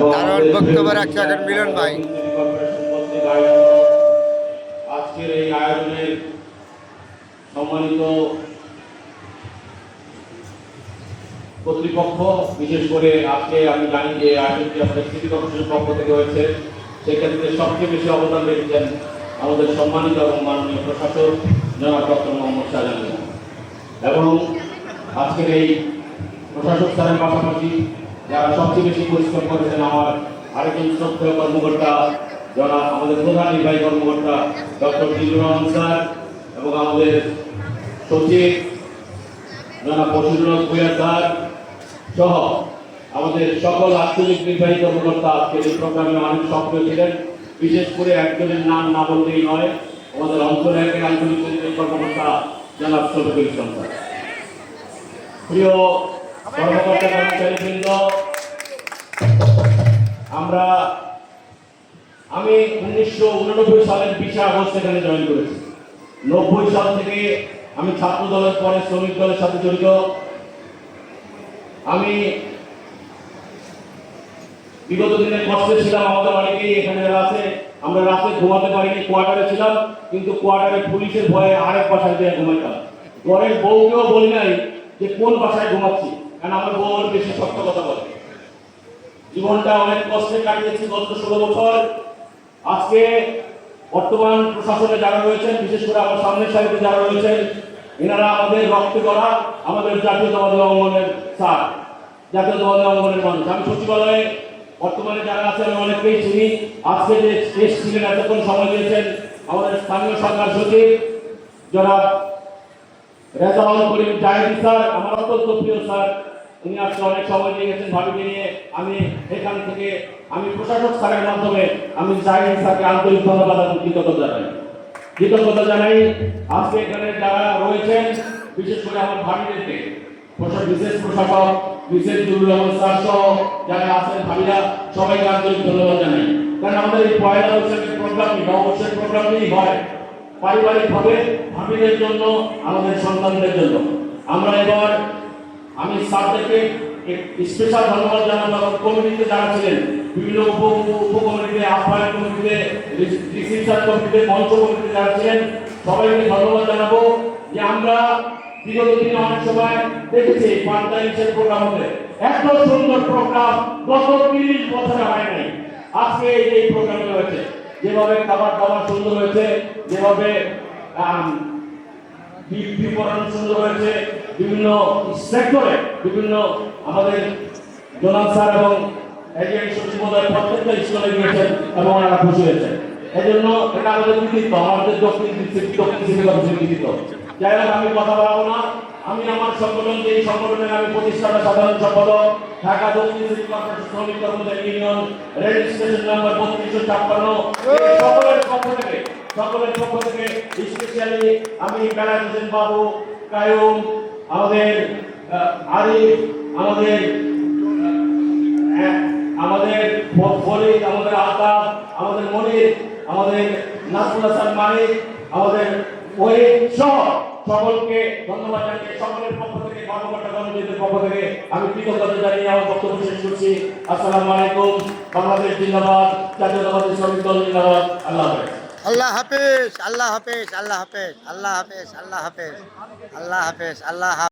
দারুণ বক্তব্য রাখছে এখন মিলন ভাই। আজকের এই আয়োজনের সম্মানিত কর্তৃপক্ষ বিশেষ করে আজকে আমি জানি যে আয়োজনটি আমাদের সিটি কর্পোরেশনের পক্ষ থেকে হয়েছে। সেক্ষেত্রে সবচেয়ে বেশি অবদান রেখেছেন আমাদের সম্মানিত এবং মাননীয় প্রশাসক জনাব ডক্টর মোহাম্মদ শাহজাহান। এবং আজকের এই প্রশাসক স্যারের পাশাপাশি যারা সবচেয়ে বেশি পরিশ্রম করেছেন আমার আরেকজন শ্রদ্ধেয় কর্মকর্তা যারা আমাদের প্রধান নির্বাহী কর্মকর্তা, ডক্টর জিল্লুর রহমান স্যার এবং আমাদের সচিব, জনাব বসিরুল ভূয়া স্যার সহ আমাদের সকল আঞ্চলিক নির্বাহী কর্মকর্তা আজকের এই প্রোগ্রামে অনেক সক্রিয় ছিলেন। বিশেষ করে একজনের নাম না বললেই নয়, আমাদের অঞ্চল একের আঞ্চলিক কর্মকর্তা, জনাব ইসলাম স্যার। প্রিয় কর্মকর্তা কর্মচারীবৃন্দ আমরা, আমি উনিশশো উননব্বই সালের বিশে আগস্ট এখানে জয়েন করেছি। নব্বই সাল থেকে আমি ছাত্র দলের পরে শ্রমিক দলের সাথে জড়িত। আমি বিগত দিনে কষ্টে ছিলাম, আমাদের অনেকেই এখানে আছে, আমরা রাতে ঘুমাতে পারিনি, কোয়ার্টারে ছিলাম, কিন্তু কোয়ার্টারে পুলিশের ভয়ে আরেক বাসায় দিয়ে ঘুমাইতাম। ঘরের বউকেও বলি নাই যে কোন বাসায় ঘুমাচ্ছি। কারণ আমার আমার বেশি সত্য কথা বলে? জীবনটা অনেক কষ্টে কাটিয়েছি গত ষোলো বছর। আজকে বর্তমান প্রশাসনে যারা রয়েছেন, বিশেষ করে আমার সামনের সারিতে যারা রয়েছেন, এনারা আমাদের রক্ত করা আমাদের জাতীয়তাবাদী অঙ্গনের স্যার, জাতীয়তাবাদী অঙ্গনের মানুষ। আমি সচিবালয়ে বর্তমানে যারা আছে আমি অনেককেই চিনি। আজকে যে এসেছিলেন এতক্ষণ সময় দিয়েছেন আমাদের স্থানীয় সরকার সচিব, জনাব রেজাউল করিম জাহিদি স্যার, আমার অত্যন্ত প্রিয় স্যার। উনি আজকে অনেক সময় দিয়ে গেছেন ভাবিকে নিয়ে। আমি এখান থেকে, আমি প্রশাসক স্যারের মাধ্যমে, আমি জাহিদ স্যারকে আন্তরিক ধন্যবাদ এবং কৃতজ্ঞতা জানাই। কৃতজ্ঞতা জানাই, আজকে এখানে যারা রয়েছেন, বিশেষ করে আমার ভাবিদেরকে বিশেষ প্রশাসক, বিশেষ রহমান স্যার সহ যারা আছেন ভাবিরা, সবাইকে আন্তরিক ধন্যবাদ জানাই। কারণ আমাদের এই পয়লা বৈশাখের প্রোগ্রামটি নববর্ষের প্রোগ্রামটি হয়। পারিবারিকভাবে ভাবিদের জন্য, আমাদের সন্তানদের জন্য। আমরা এবার, আমি স্যারদেরকে স্পেশাল ধন্যবাদ জানাব কমিটিতে যারা ছিলেন, বিভিন্ন উপ উপ কমিটিতে আহ্বায়ক কমিটিতে রিসিপশন কমিটিতে মঞ্চ কমিটিতে যারা ছিলেন, সবাইকে ধন্যবাদ জানাব যে আমরা বিগত দিনে অনেক সময় দেখেছি বাংলাদেশের প্রোগ্রাম হতে। এত সুন্দর প্রোগ্রাম গত তিরিশ বছরে হয় নাই। আজকে এই যে প্রোগ্রামটা হয়েছে যেভাবে খাবার দাবার সুন্দর হয়েছে, যেভাবে সুন্দর হয়েছে, বিভিন্ন সেক্টরে বিভিন্ন আমাদের জোনাল স্যার এবং এবং খুশি এই জন্য এটা আমাদের যাই হোক, আমি কথা বলব না। আমি আমার সংগঠন যে সংগঠনের আমি প্রতিষ্ঠাতা সাধারণ সম্পাদক, ঢাকা দক্ষিণ সিটি কর্পোরেশন শ্রমিক কর্মচারী ইউনিয়ন রেজিস্ট্রেশন নাম্বার বত্রিশশো ছাপ্পান্ন। সকলের পক্ষ থেকে সকলের পক্ষ থেকে স্পেশালি আমি বেলাল হোসেন বাবু, কায়ুম, আমাদের আরিফ, আমাদের আমাদের ফরিদ, আমাদের আতাব আমাদের মনির, আমাদের নাসরুল হাসান মালিক আমাদের ওহিদ সহ সকলকে ধন্যবাদ জানিয়ে, সকলের পক্ষ থেকে কর্মকর্তা কর্মচারীদের পক্ষ থেকে আমি কৃতজ্ঞতা জানিয়ে আমার বক্তব্য শেষ করছি। আসসালাম আলাইকুম। বাংলাদেশ জিন্দাবাদ, জাতীয়তাবাদ শ্রমিক দল জিন্দাবাদ। আল্লাহ আল্লাহ হাফেজ আল্লাহ হাফেজ আল্লাহ হাফেজ আল্লাহ হাফেজ আল্লাহ হাফেজ আল্লাহ হাফেজ, আল্লাহ